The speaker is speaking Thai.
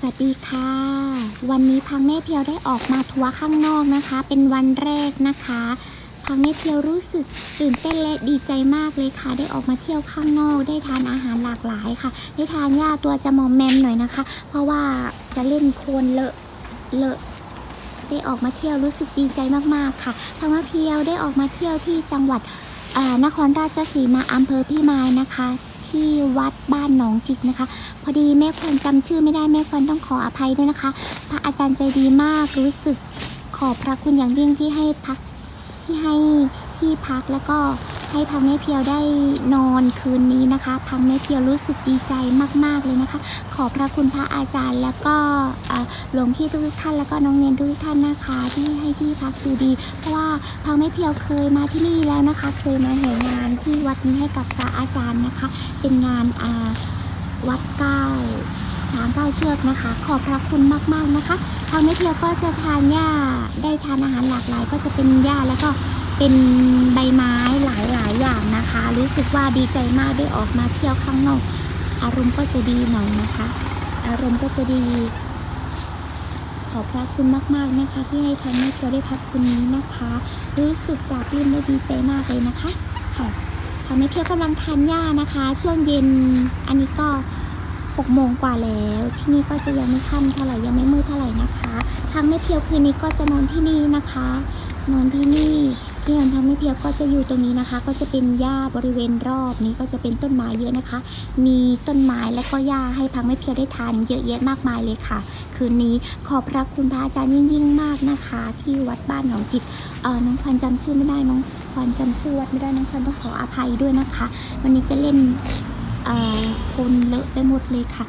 สวัสดีค่ะ วันนี้พังแม่เพียวได้ออกมาทัวร์ข้างนอกนะคะ เป็นวันแรกนะคะพังแม่เพียวรู้สึกตื่นเต้นและดีใจมากเลยค่ะ ได้ออกมาเที่ยวข้างนอก ได้ทานอาหารหลากหลายค่ะ ได้ทานหญ้าตัวจะมอมแมมหน่อยนะคะ เพราะว่าจะเล่นโคลนเลอะเลอะได้ออกมาเที่ยวรู้สึกดีใจมากๆค่ะพังแม่เพียวได้ออกมาเที่ยวที่จังหวัดนครราชสีมาอำเภอพี่มายนะคะ ที่วัดบ้านหนองจิกนะคะ พอดีแม่ควันจำชื่อไม่ได้แม่ควันต้องขออภัยด้วยนะคะ พระอาจารย์ใจดีมากรู้สึกขอบพระคุณอย่างยิ่งที่ให้พักที่ให้ที่พักแล้วก็ ให้พังแม่เพียวได้นอนคืนนี้นะคะ พังแม่เพียวรู้สึกดีใจมาก ๆ เลยนะคะ ขอบพระคุณพระอาจารย์ แล้วก็หลวงพี่ทุกท่านแล้วก็น้องเนนทุกท่านนะคะ ที่ให้ที่พักดีดีๆเพราะว่าพังแม่เพียวเคยมาที่นี่แล้วนะคะ เคยมาแห่งานที่วัดนี้ให้กับพระอาจารย์นะคะ เป็นงานวัดเก้าช้างเก้าเชือกนะคะ ขอบพระคุณมากๆนะคะทางไม่เที่ยวก็จะทานหญ้าได้ทานอาหารหลากหลาย ก็จะเป็นหญ้าแล้วก็ เป็นใบไม้หลายๆอย่างนะคะ รู้สึกว่าดีใจมากได้ออกมาเที่ยวข้างนอก อารมณ์ก็จะดีหน่อยนะคะ อารมณ์ก็จะดี ขอบพระคุณมากๆนะคะ ที่ให้ทางแม่เที่ยวได้พักคืนนี้นะคะ รู้สึกปลาบปลื้มและดีใจมากเลยนะคะค่ะทางแม่เพียวกำลังทานหญ้านะคะ ช่วงเย็นอันนี้ก็6โมงกว่าแล้ว ที่นี่ก็จะยังไม่ค่ำเท่าไหร่ยังไม่มืดเท่าไหร่นะคะทางแม่เพียวคืนนี้ก็จะนอนที่นี่นะคะ นอนที่นี่ ที่นอนทางแม่เพียวก็จะอยู่ตรงนี้นะคะ ก็จะเป็นหญ้าบริเวณรอบนี้ก็จะเป็นต้นไม้เยอะนะคะ มีต้นไม้และก็หญ้าให้พังแม่เพียวได้ทานเยอะแยะมากมายเลยค่ะ คืนนี้ขอบพระคุณพระอาจารย์ยิ่งๆมากนะคะ ที่วัดบ้านหนองจิกเออน้องควันจำชื่อไม่ได้น้องควันจำชื่อวัดไม่ได้น้องควันต้องขออภัยด้วยนะคะ วันนี้จะเล่นเออคนเลอะไปหมดเลยค่ะ